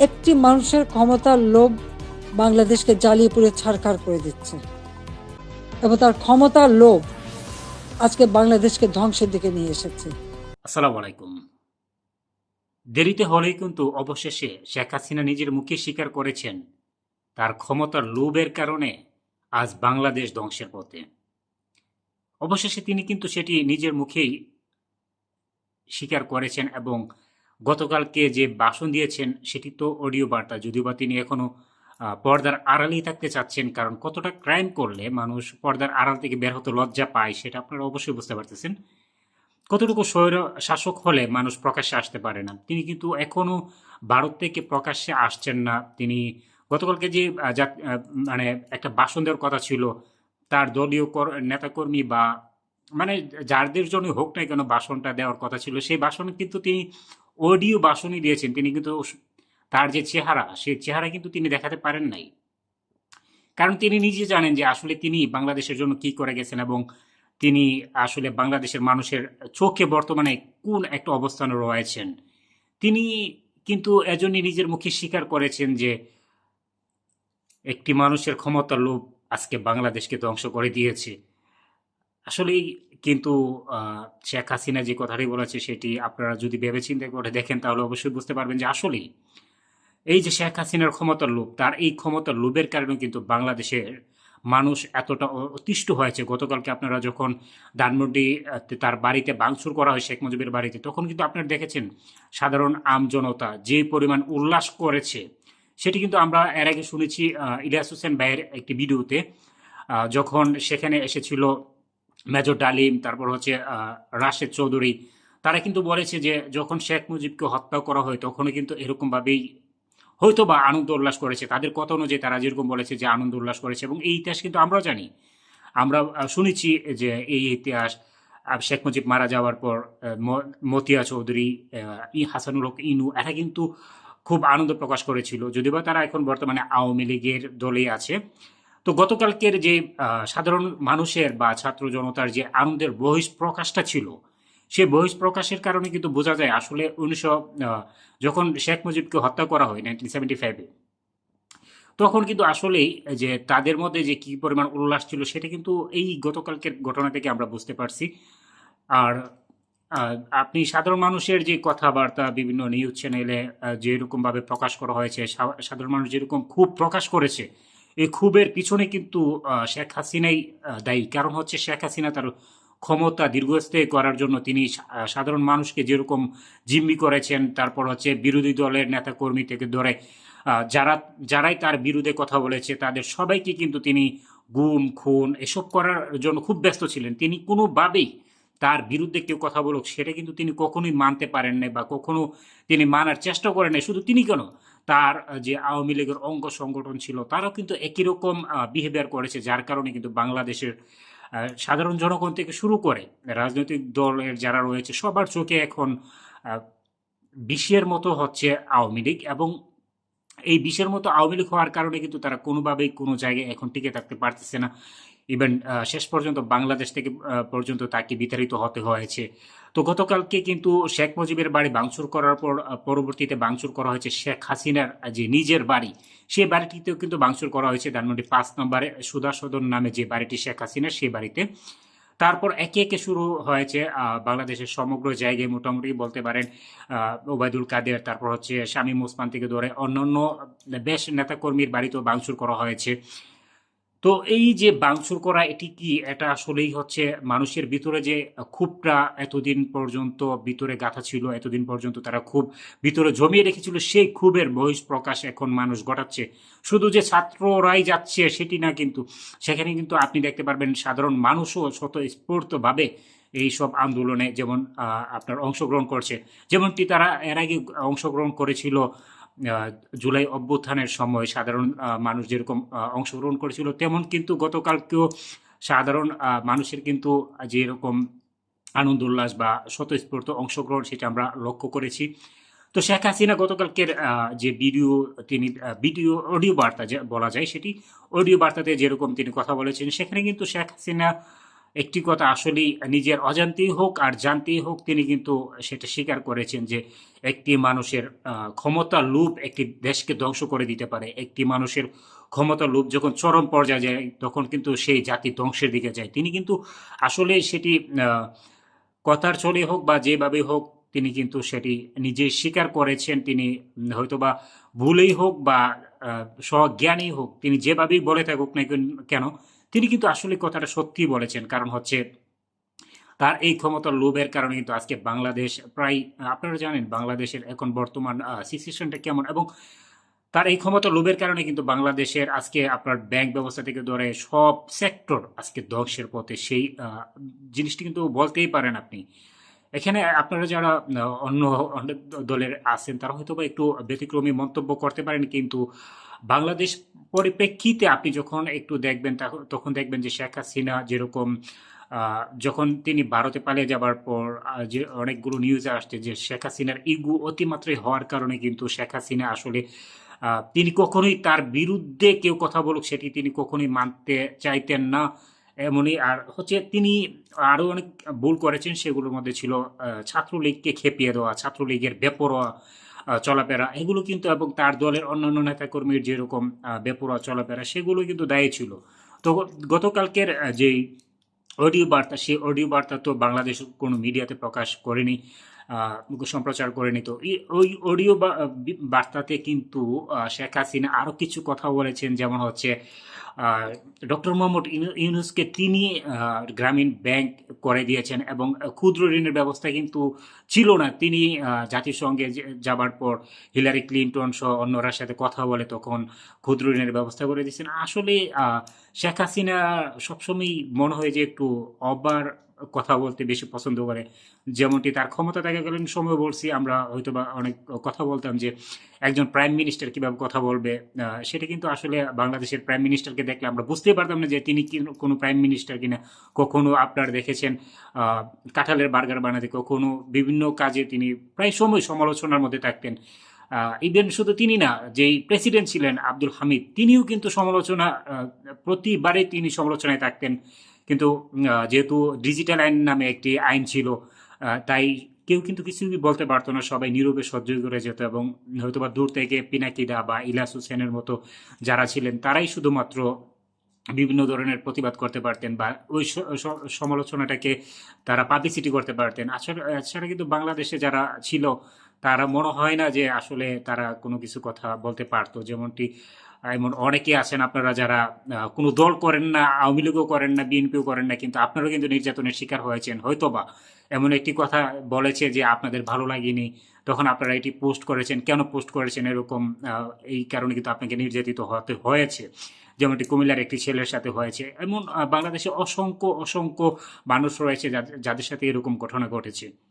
একটি মানুষের ক্ষমতার লোভ বাংলাদেশকে জ্বালিয়ে পুড়ে ছারখার করে দিচ্ছে। এবং তার ক্ষমতার লোভ আজকে বাংলাদেশকে ধ্বংসের দিকে নিয়ে এসেছে। আসসালামু দেরিতে হলেই কিন্তু অবশেষে শেখ হাসিনা নিজের মুখে স্বীকার করেছেন, তার ক্ষমতার লোভের কারণে আজ বাংলাদেশ ধ্বংসের পথে। অবশেষে তিনি কিন্তু সেটি নিজের মুখেই স্বীকার করেছেন এবং গতকালকে যে ভাষণ দিয়েছেন সেটি তো অডিও বার্তা। যদিও বা তিনি এখনও আহ, পর্দার আড়ালেই থাকতে চাচ্ছেন কারণ কতটা ক্রাইম করলে মানুষ পর্দার আড়াল থেকে বের হতে লজ্জা পায় সেটা আপনারা অবশ্যই বুঝতে পারতেছেন। কতটুকু স্বৈর শাসক হলে মানুষ প্রকাশ্যে আসতে পারে না? তিনি কিন্তু এখনও ভারত থেকে প্রকাশ্যে আসছেন না। তিনি গতকালকে যে মানে একটা ভাষণ দেওয়ার কথা ছিল তার দলীয় কর- নেতাকর্মী বা মানে যাদের জন্য হোক না কেন ভাষণটা দেওয়ার কথা ছিল সেই ভাষণে কিন্তু তিনি অডিও ভাষণই দিয়েছেন। তিনি কিন্তু তার যে চেহারা সেই চেহারা কিন্তু তিনি দেখাতে পারেন নাই। কারণ তিনি নিজে জানেন যে আসলে তিনি বাংলাদেশের জন্য কি করে গেছেন এবং তিনি আসলে বাংলাদেশের মানুষের চোখে বর্তমানে কোন একটা অবস্থানে রয়েছেন। তিনি কিন্তু এজন্যই নিজের মুখে স্বীকার করেছেন যে একটি মানুষের ক্ষমতার লোভ আজকে বাংলাদেশকে ধ্বংস করে দিয়েছে। আসলেই কিন্তু শেখ হাসিনা যে কথাটি বলেছে সেটি আপনারা যদি ভেবেচিন্তে করে দেখেন তাহলে অবশ্যই বুঝতে পারবেন যে আসলেই এই যে শেখ হাসিনার ক্ষমতার লোভ, তার এই ক্ষমতার লোভের কারণে কিন্তু বাংলাদেশের মানুষ এতটা অতিষ্ঠ হয়েছে। গতকালকে আপনারা যখন ধানমন্ডি তার বাড়িতে ভাঙচুর করা হয় শেখ মুজিবের বাড়িতে, তখন কিন্তু আপনারা দেখেছেন সাধারণ আম জনতা যে পরিমাণ উল্লাস করেছে, সেটি কিন্তু আমরা এর আগে শুনেছি ইলিয়াস হোসেন ভাইয়ের একটি ভিডিওতে যখন সেখানে এসেছিল মেজর ডালিম, তারপর হচ্ছে রাশেদ চৌধুরী। তারা কিন্তু বলেছে যে, যখন শেখ মুজিবকে হত্যা করা হয়, তখনও কিন্তু এরকমভাবেই হয়তো বা আনন্দ উল্লাস করেছে। তাদের কথা অনুযায়ী তারা যেরকম বলেছে যে, আনন্দ উল্লাস করেছে এবং এই ইতিহাস কিন্তু আমরাও জানি। আমরা শুনেছি যে, এই ইতিহাস শেখ মুজিব মারা যাওয়ার পর মতিয়া চৌধুরী ই হাসানুল হক ইনু, এরা কিন্তু খুব আনন্দ প্রকাশ করেছিল। যদিও বা তারা এখন বর্তমানে আওয়ামী লীগের দলে আছে তো গতকালকের যে সাধারণ মানুষের বা ছাত্র জনতার যে আনন্দের বহিষ প্রকাশটা ছিল সেই বহিষ প্রকাশের কারণে কিন্তু বোঝা যায় আসলে উনিশশো যখন শেখ মুজিবকে হত্যা করা হয় নাইনটিন সেভেন্টি ফাইভে, তখন কিন্তু আসলেই যে তাদের মধ্যে যে কি পরিমাণ উল্লাস ছিল সেটা কিন্তু এই গতকালকের ঘটনা থেকে আমরা বুঝতে পারছি। আর আপনি সাধারণ মানুষের যে কথাবার্তা বিভিন্ন নিউজ চ্যানেলে যেরকমভাবে প্রকাশ করা হয়েছে সাধারণ মানুষ যেরকম খুব প্রকাশ করেছে এই ক্ষোভের পিছনে কিন্তু শেখ হাসিনাই দায়ী। কারণ হচ্ছে শেখ হাসিনা তার ক্ষমতা দীর্ঘস্থায়ী করার জন্য তিনি সাধারণ মানুষকে যেরকম জিম্মি করেছেন, তারপর হচ্ছে বিরোধী দলের নেতাকর্মী থেকে ধরে যারা, যারাই তার বিরুদ্ধে কথা বলেছে, তাদের সবাইকে কিন্তু তিনি গুম, খুন এসব করার জন্য খুব ব্যস্ত ছিলেন। তিনি কোনোভাবেই তার বিরুদ্ধে কেউ কথা বলুক, সেটা কিন্তু তিনি কখনোই মানতে পারেন নাই বা কখনো তিনি মানার চেষ্টা করেন শুধু তিনি কেন? তার যে আওয়ামী লীগের অঙ্গ সংগঠন ছিল, তারাও কিন্তু একই রকম বিহেভিয়ার করেছে, যার কারণে কিন্তু বাংলাদেশের সাধারণ জনগণ থেকে শুরু করে রাজনৈতিক দলের যারা রয়েছে, সবার চোখে এখন বিষের মতো হচ্ছে আওয়ামী লীগ এবং এই বিষের মতো আওয়ামী লীগ হওয়ার কারণে কিন্তু তারা কোনোভাবেই কোনো জায়গায় এখন টিকে থাকতে পারতেছে না। ইভেন শেষ পর্যন্ত বাংলাদেশ থেকে পর্যন্ত তাকে বিতাড়িত হতে হয়েছে। তো গতকালকে কিন্তু শেখ মুজিবের বাড়ি ভাঙচুর করার পর পরবর্তীতে ভাঙচুর করা হয়েছে শেখ হাসিনার যে নিজের বাড়ি সেই বাড়িটিতেও কিন্তু ভাঙচুর করা হয়েছে। ধানমন্ডি পাঁচ নম্বরে সুধা সদন নামে যে বাড়িটি শেখ হাসিনার সেই বাড়িতে। তারপর একে একে শুরু হয়েছে বাংলাদেশের সমগ্র জায়গায় মোটামুটি বলতে পারেন ওবায়দুল কাদের, তারপর হচ্ছে শামীম ওসমান থেকে ধরে অন্যান্য বেশ নেতাকর্মীর বাড়িতেও ভাঙচুর করা হয়েছে। তো এই যে ভাঙচুর করা, এটি কি এটা আসলেই হচ্ছে মানুষের ভিতরে যে ক্ষোভটা এতদিন পর্যন্ত ভিতরে গাথা ছিল, এতদিন পর্যন্ত তারা খুব ভিতরে জমিয়ে রেখেছিল, সেই ক্ষোভের বহিষ প্রকাশ এখন মানুষ ঘটাচ্ছে। শুধু যে ছাত্ররাই যাচ্ছে সেটি না কিন্তু, সেখানে কিন্তু আপনি দেখতে পারবেন সাধারণ মানুষও স্বতঃস্ফূর্তভাবে এই সব আন্দোলনে যেমন আপনার অংশগ্রহণ করছে। যেমনটি তারা এর আগে অংশগ্রহণ করেছিল জুলাই অভ্যুত্থানের সময় সাধারণ মানুষ যেরকম অংশগ্রহণ করেছিল, তেমন কিন্তু গতকালকেও সাধারণ মানুষের কিন্তু যেরকম আনন্দ উল্লাস বা স্বতঃস্ফূর্ত অংশগ্রহণ সেটা আমরা লক্ষ্য করেছি। তো শেখ হাসিনা গতকালকের যে ভিডিও, তিনি ভিডিও, অডিও বার্তা যে বলা যায় সেটি, অডিও বার্তাতে যেরকম তিনি কথা বলেছেন, সেখানে কিন্তু শেখ হাসিনা একটি কথা আসলেই নিজের অজান্তেই হোক আর জানতেই হোক, তিনি কিন্তু সেটা স্বীকার করেছেন যে একটি মানুষের ক্ষমতা লোভ একটি দেশকে ধ্বংস করে দিতে পারে। একটি মানুষের ক্ষমতা লোভ যখন চরম পর্যায়ে যায়, তখন কিন্তু সেই জাতি ধ্বংসের দিকে যায়। তিনি কিন্তু আসলে সেটি কথার চলে হোক বা যেভাবে হোক, তিনি কিন্তু সেটি নিজে স্বীকার করেছেন। তিনি হয়তোবা ভুলেই হোক বা স্বজ্ঞানেই হোক, তিনি যেভাবেই বলে থাকুক না কেন তিনি কিন্তু আসলে কথাটা সত্যি বলেছেন। কারণ হচ্ছে তার এই ক্ষমতার লোভের কারণে কিন্তু আজকে বাংলাদেশ প্রায়, আপনারা জানেন বাংলাদেশের এখন বর্তমান সিচুয়েশনটা কেমন এবং তার এই ক্ষমতা লোভের কারণে কিন্তু বাংলাদেশের আজকে আপনার ব্যাংক ব্যবস্থা থেকে ধরে সব সেক্টর আজকে ধ্বংসের পথে সেই জিনিসটি কিন্তু বলতেই পারেন আপনি। এখানে আপনারা যারা অন্য দলের আছেন, তারা হয়তো বা একটু ব্যতিক্রমী মন্তব্য করতে পারেন, কিন্তু বাংলাদেশ পরিপ্রেক্ষিতে আপনি যখন একটু দেখবেন তখন দেখবেন যে শেখ হাসিনা যেরকম যখন তিনি ভারতে পালিয়ে যাবার পর যে অনেকগুলো নিউজে আসছে যে শেখ হাসিনার ইগু অতিমাত্রায় হওয়ার কারণে কিন্তু শেখ হাসিনা আসলে তিনি কখনোই তার বিরুদ্ধে কেউ কথা বলুক, সেটি তিনি কখনোই মানতে চাইতেন না। এমনই। আর হচ্ছে তিনি আরও অনেক ভুল করেছেন, সেগুলোর মধ্যে ছিল ছাত্রলীগকে খেপিয়ে দেওয়া, ছাত্রলীগের বেপরোয়া চলাফেরা। এগুলো কিন্তু এবং তার দলের অন্যান্য নেতাকর্মীর যেরকম বেপরোয়া চলাফেরা, সেগুলো কিন্তু দায়ী ছিল। তো গতকালকের যেই অডিও বার্তা, সেই অডিও বার্তা তো বাংলাদেশ কোনো মিডিয়াতে প্রকাশ করেনি সম্প্রচার করেনি। তো ওই অডিও বার্তাতে কিন্তু শেখ হাসিনা আরও কিছু কথা বলেছেন, যেমন হচ্ছে ডক্টর মোহাম্মদ ইউনু- ইউনুসকে তিনি গ্রামীণ ব্যাংক করে দিয়েছেন এবং ক্ষুদ্র ঋণের ব্যবস্থা কিন্তু ছিল না। তিনি জাতিসংঘে যাবার পর হিলারি ক্লিন্টন সহ অন্যরার সাথে কথা বলে তখন ক্ষুদ্র ঋণের ব্যবস্থা করে দিয়েছেন। আসলে শেখ হাসিনা সবসময় মনে হয় যে একটু অবার কথা বলতে বেশি পছন্দ করে। যেমনটি তার ক্ষমতা থাকাকালীন সময় বলছি, আমরা হয়তো বা অনেক কথা বলতাম যে, একজন প্রাইম মিনিস্টার কীভাবে কথা বলবে সেটা কিন্তু আসলে বাংলাদেশের প্রাইম মিনিস্টারকে দেখলে আমরা বুঝতেই পারতাম না যে তিনি কোনো প্রাইম মিনিস্টার কিনা। কখনো আপনার দেখেছেন কাঁঠালের বার্গার বানাতে কখনো বিভিন্ন কাজে তিনি প্রায় সময় সমালোচনার মধ্যে থাকতেন। ইভেন শুধু তিনি না, যেই প্রেসিডেন্ট ছিলেন আব্দুল হামিদ, তিনিও কিন্তু সমালোচনা প্রতিবারে তিনি সমালোচনায় থাকতেন। কিন্তু যেহেতু ডিজিটাল আইন নামে একটি আইন ছিল তাই কেউ কিন্তু কিছুই বলতে পারতো না, সবাই নীরবে সহ্য করে যেত এবং হয়তোবা দূর থেকে পিনাকিদা বা ইলাস হোসেনের মতো যারা ছিলেন, তারাই শুধুমাত্র বিভিন্ন ধরনের প্রতিবাদ করতে পারতেন বা ওই সমালোচনাটাকে তারা পাবলিসিটি করতে পারতেন। আসলে এছাড়া কিন্তু বাংলাদেশে যারা ছিল তারা মনে হয় না যে আসলে তারা কোনো কিছু কথা বলতে পারতো। যেমনটি, এমন অনেকে আছেন আপনারা যারা কোনো দল করেন না, আওয়ামী লীগও করেন না, বিএনপিও করেন না, কিন্তু আপনারাও কিন্তু নির্যাতনের শিকার হয়েছেন। হয়তোবা এমন একটি কথা বলেছে যে আপনাদের ভালো লাগেনি, তখন আপনারা এটি পোস্ট করেছেন। কেন পোস্ট করেছেন এরকম এই কারণে কিন্তু আপনাকে নির্যাতিত হতে হয়েছে। যেমনটি কুমিল্লার একটি ছেলের সাথে হয়েছে। এমন বাংলাদেশে অসংখ্য অসংখ্য মানুষ রয়েছে যাদের- যাদের সাথে এরকম ঘটনা ঘটেছে।